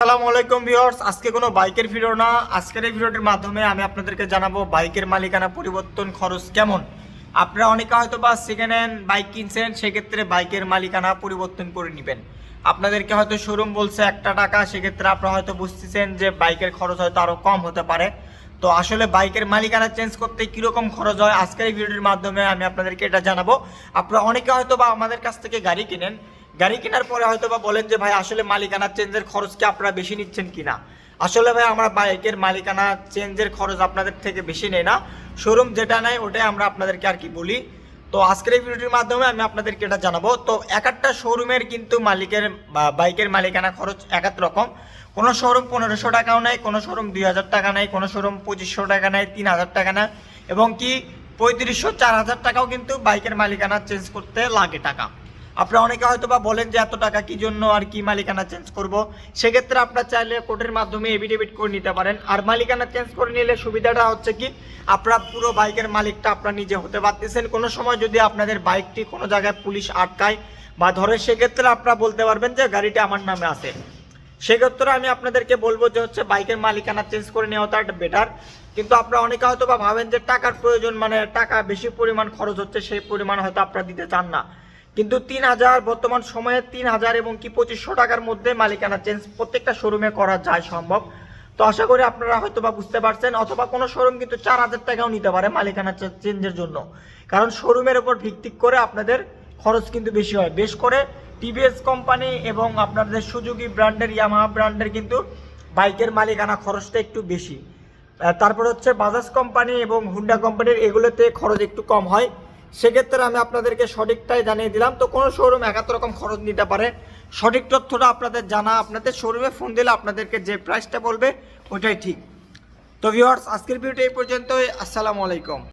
আসসালামু আলাইকুম ভিউয়ার্স, আজকে কোনো বাইকের ভিডিও না। আজকের এই ভিডিওটির মাধ্যমে আমি আপনাদেরকে জানাব বাইকের মালিকানা পরিবর্তন খরচ কেমন। আপনারা অনেকে হয়তো বা সেকেন্ড হ্যান্ড বাইক কিনছেন, সেক্ষেত্রে বাইকের মালিকানা পরিবর্তন করে নেবেন। আপনাদেরকে হয়তো শোরুম বলছে একটা টাকা, সেক্ষেত্রে আপনারা হয়তো বুঝতেছেন যে বাইকের খরচ হয়তো আরও কম হতে পারে। তো আসলে বাইকের মালিকানা চেঞ্জ করতে কীরকম খরচ হয়, আজকের এই ভিডিওটির মাধ্যমে আমি আপনাদেরকে এটা জানাব। আপনারা অনেকে হয়তো বা আমাদের কাছ থেকে গাড়ি কিনেন গাড়ি কেনার পরে হয়তো বা বলেন যে, ভাই, আসলে মালিকানা চেঞ্জের খরচ কি আপনারা বেশি নিচ্ছেন কিনা? আসলে ভাই, আমরা বাইকের মালিকানা চেঞ্জের খরচ আপনাদের থেকে বেশি নেই না। শোরুম যেটা নেয়, ওটাই আমরা আপনাদেরকে আর কি বলি। তো আজকের এই ভিডিওটির মাধ্যমে আমি আপনাদেরকে এটা জানাব। তো এক একটা শোরুমের কিন্তু মালিকের বাইকের মালিকানা খরচ এক এক রকম। কোনো শোরুম পনেরোশো টাকাও নেয়, কোনো শোরুম দুই হাজার টাকা নেয়, কোনো শোরুম পঁচিশশো টাকা নেয়, তিন হাজার টাকা নেয়। এবং কি পঁয়ত্রিশশো, চার হাজার টাকাও কিন্তু বাইকের মালিকানা চেঞ্জ করতে লাগে টাকা। আপনারা অনেকে হয়তো বা বলেন যে এত টাকা কি জন্য আর কি মালিকানা চেঞ্জ করব? সেক্ষেত্রে আপনারা চাইলে কোর্টের মাধ্যমে এভিডেভিট করে নিতে পারেন। আর মালিকানা চেঞ্জ করে নিলে সুবিধাটা হচ্ছে কি, আপনারা পুরো বাইকের মালিকটা আপনারা নিজে হতে পারতেছেন। কোনো সময় যদি আপনাদের বাইকটি কোনো জায়গায় পুলিশ আটকায় বা ধরে, সেক্ষেত্রে আপনারা বলতে পারবেন যে গাড়িটা আমার নামে আছে। সেক্ষেত্রে আমি আপনাদেরকে বলব যে হচ্ছে বাইকের মালিকানা চেঞ্জ করে নেওয়াটা বেটার কিন্তু আপনারা অনেকে হয়তো বা ভাবেন যে টাকার প্রয়োজন মানে টাকা বেশি পরিমাণ খরচ হচ্ছে, সেই পরিমাণ হয়তো আপনারা দিতে চান না। কিন্তু তিন হাজার, বর্তমান সময়ে তিন হাজার এবং কি পঁচিশশো টাকার মধ্যে মালিকানা চেঞ্জ প্রত্যেকটা শোরুমে করা যায় সম্ভব। তো আশা করি আপনারা হয়তো বা বুঝতে পারছেন, অথবা কোনো শোরুম কিন্তু চার হাজার টাকাও নিতে পারে মালিকানা চেঞ্জের জন্য। কারণ শোরুমের উপর ভিত্তি করে আপনাদের খরচ কিন্তু বেশি হয়। বেশ করে টিভিএস কোম্পানি এবং আপনাদের সুজুকি ব্র্যান্ডের ইয়ামাহা ব্র্যান্ডের কিন্তু বাইকের মালিকানা খরচটা একটু বেশি। তারপর হচ্ছে বাজাজ কোম্পানি এবং হুন্ডা কোম্পানির এগুলোতে খরচ একটু কম হয়। সেক্ষেত্রে আমি আপনাদেরকে সঠিকটাই জানিয়ে দিলাম। তো কোনো শোরুম একাত্তর রকম খরচ নিতে পারে। সঠিক তথ্যটা আপনাদের জানা, আপনাদের শোরুমে ফোন দিলে আপনাদেরকে যে প্রাইসটা বলবে ওটাই ঠিক। তো ভিওয়ার্স আজকের ভিডিওটা এই পর্যন্তই। আসসালামু আলাইকুম।